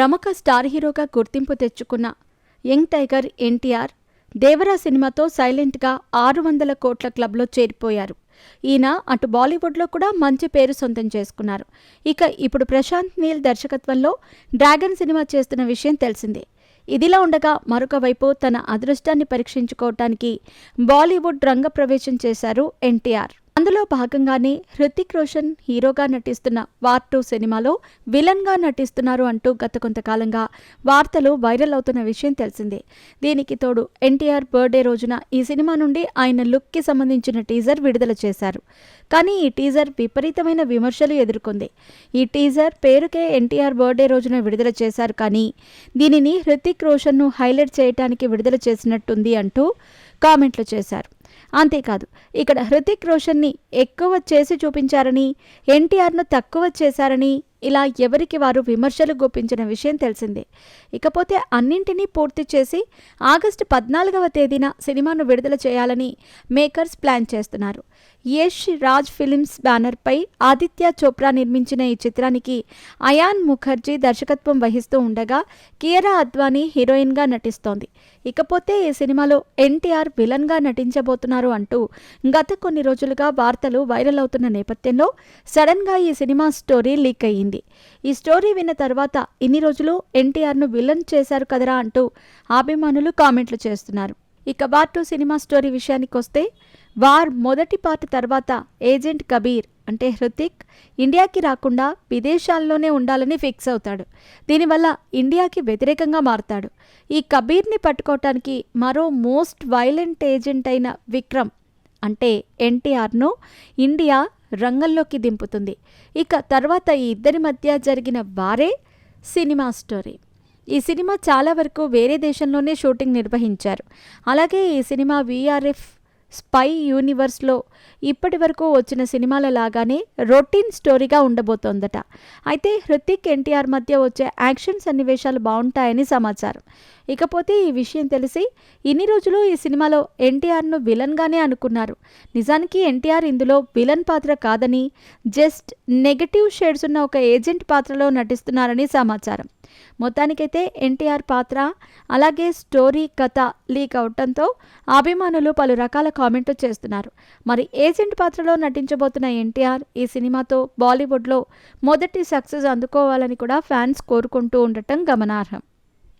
ప్రముఖ స్టార్ హీరోగా గుర్తింపు తెచ్చుకున్న యంగ్ టైగర్ ఎన్టీఆర్ దేవరా సినిమాతో సైలెంట్గా ఆరు వందల కోట్ల క్లబ్లో చేరిపోయారు. ఈయన అటు బాలీవుడ్లో కూడా మంచి పేరు సొంతం చేసుకున్నారు. ఇక ఇప్పుడు ప్రశాంత్ నీల్ దర్శకత్వంలో డ్రాగన్ సినిమా చేస్తున్న విషయం తెలిసిందే. ఇదిలా ఉండగా మరొక వైపు తన అదృష్టాన్ని పరీక్షించుకోవటానికి బాలీవుడ్ రంగప్రవేశం చేశారు ఎన్టీఆర్. అందులో భాగంగానే హృతిక్ రోషన్ హీరోగా నటిస్తున్న వార్ టూ సినిమాలో విలన్గా నటిస్తున్నారు అంటూ గత కొంతకాలంగా వార్తలు వైరల్ అవుతున్న విషయం తెలిసిందే. దీనికి తోడు ఎన్టీఆర్ బర్త్డే రోజున ఈ సినిమా నుండి ఆయన లుక్కి సంబంధించిన టీజర్ విడుదల చేశారు. కానీ ఈ టీజర్ విపరీతమైన విమర్శలు ఎదుర్కొంది. ఈ టీజర్ పేరుకే ఎన్టీఆర్ బర్త్డే రోజున విడుదల చేశారు కానీ దీనిని హృతిక్ రోషన్ను హైలైట్ చేయడానికి విడుదల చేసినట్టుంది అంటూ కామెంట్లు చేశారు. అంతేకాదు ఇక్కడ హృతిక్ రోషన్ని ఎక్కువ చేసి చూపించారని ఎన్టీఆర్ను తక్కువ చేశారని ఇలా ఎవరికి వారు విమర్శలు గుప్పించిన విషయం తెలిసిందే. ఇకపోతే అన్నింటినీ పూర్తి చేసి ఆగస్టు పద్నాలుగవ తేదీన సినిమాను విడుదల చేయాలని మేకర్స్ ప్లాన్ చేస్తున్నారు. యష్ రాజ్ ఫిలిమ్స్ బ్యానర్పై ఆదిత్య చోప్రా నిర్మించిన ఈ చిత్రానికి అయాన్ ముఖర్జీ దర్శకత్వం వహిస్తూ ఉండగా కియరా అద్వానీ హీరోయిన్గా నటిస్తోంది. ఇకపోతే ఈ సినిమాలో ఎన్టీఆర్ విలన్గా నటించబోతున్నారు. అంటూ గత కొన్ని రోజులుగా వార్తలు వైరల్ అవుతున్న నేపథ్యంలో సడన్గా ఈ సినిమా స్టోరీ లీక్ అయ్యింది. ఈ స్టోరీ విన్న తర్వాత ఇన్ని రోజులు ఎన్టీఆర్ను విలన్ చేశారు కదరా అంటూ అభిమానులు కామెంట్లు చేస్తున్నారు. ఇక వార్ టూ సినిమా స్టోరీ విషయానికి వస్తే వార్ మొదటి పార్ట్ తర్వాత ఏజెంట్ కబీర్ అంటే హృతిక్ ఇండియాకి రాకుండా విదేశాల్లోనే ఉండాలని ఫిక్స్ అవుతాడు. దీనివల్ల ఇండియాకి వ్యతిరేకంగా మారతాడు. ఈ కబీర్ని పట్టుకోవటానికి మరో మోస్ట్ వైలెంట్ ఏజెంట్ అయిన విక్రమ్ అంటే ఎన్టీఆర్ను ఇండియా రంగంలోకి దింపుతుంది. ఇక తర్వాత ఈ ఇద్దరి మధ్య జరిగిన వారే సినిమా స్టోరీ. ఈ సినిమా చాలా వరకు వేరే దేశంలోనే షూటింగ్ నిర్వహించారు. అలాగే ఈ సినిమా వీఆర్ఎఫ్ స్పై యూనివర్స్లో ఇప్పటి వరకు వచ్చిన సినిమాల లాగానే రొటీన్ స్టోరీగా ఉండబోతోందట. అయితే హృతిక్ ఎన్టీఆర్ మధ్య వచ్చే యాక్షన్ సన్నివేశాలు బాగుంటాయని సమాచారం. ఇకపోతే ఈ విషయం తెలిసి ఇన్ని రోజులు ఈ సినిమాలో ఎన్టీఆర్ను విలన్గానే అనుకున్నారు. నిజానికి ఎన్టీఆర్ ఇందులో విలన్ పాత్ర కాదని జస్ట్ నెగటివ్ షేడ్స్ ఉన్న ఒక ఏజెంట్ పాత్రలో నటిస్తున్నారని సమాచారం. మొత్తానికైతే ఎన్టీఆర్ పాత్ర అలాగే స్టోరీ కథ లీక్ అవటంతో అభిమానులు పలు రకాల కామెంట్లు చేస్తున్నారు. మరి ఏజెంట్ పాత్రలో నటించబోతున్న ఎన్టీఆర్ ఈ సినిమాతో బాలీవుడ్లో మొదటి సక్సెస్ అందుకోవాలని కూడా ఫ్యాన్స్ కోరుకుంటూ ఉండటం గమనార్హం.